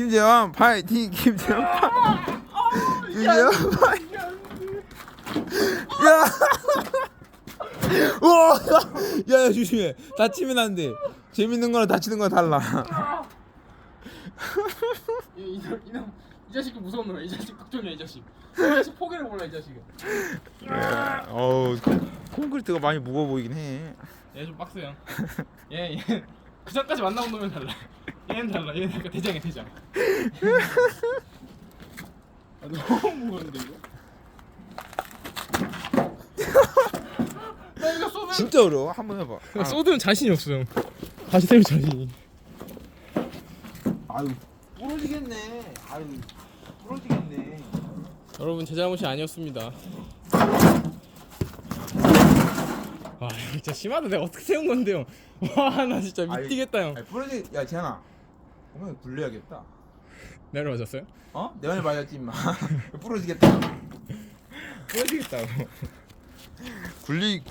김재환 파이팅 김재환 파이팅. 김재환 파이팅. 야 우와 야, 야 조심해. 다치면 안돼. 재밌는 거랑 다치는 거랑 달라. 이, 이놈 이놈 이 자식이 무서운 놈이야. 이 자식 걱정이야 이 자식. 이 자식 포기를 몰라 이 자식은. 야, 어우 콘크리트가 많이 무거워 보이긴 해. 얘좀 빡세요. 얘 얘 그 전까지 만나본 놈은 달라 얘는 달라 얘는 약간 대장이야 대장. 아, 너무 무거운데 이거? 나 이거 쏘면 진짜 어려워. 한번 해봐. 아, 쏘드는 자신이 없어 형. 다시 세울 자신이. 아유. 부러지겠네. 아유 부러지겠네. 여러분 제 잘못이 아니었습니다. 와 이거 진짜 심하다. 내가 어떻게 세운 건데요 와나 진짜 아이, 미치겠다 형. 아니, 부러지 야 재현아 오늘 굴려야겠다 내려 맞았어요? 어? 내 말이 맞았지 임마 부러지겠다 부러지겠다 굴리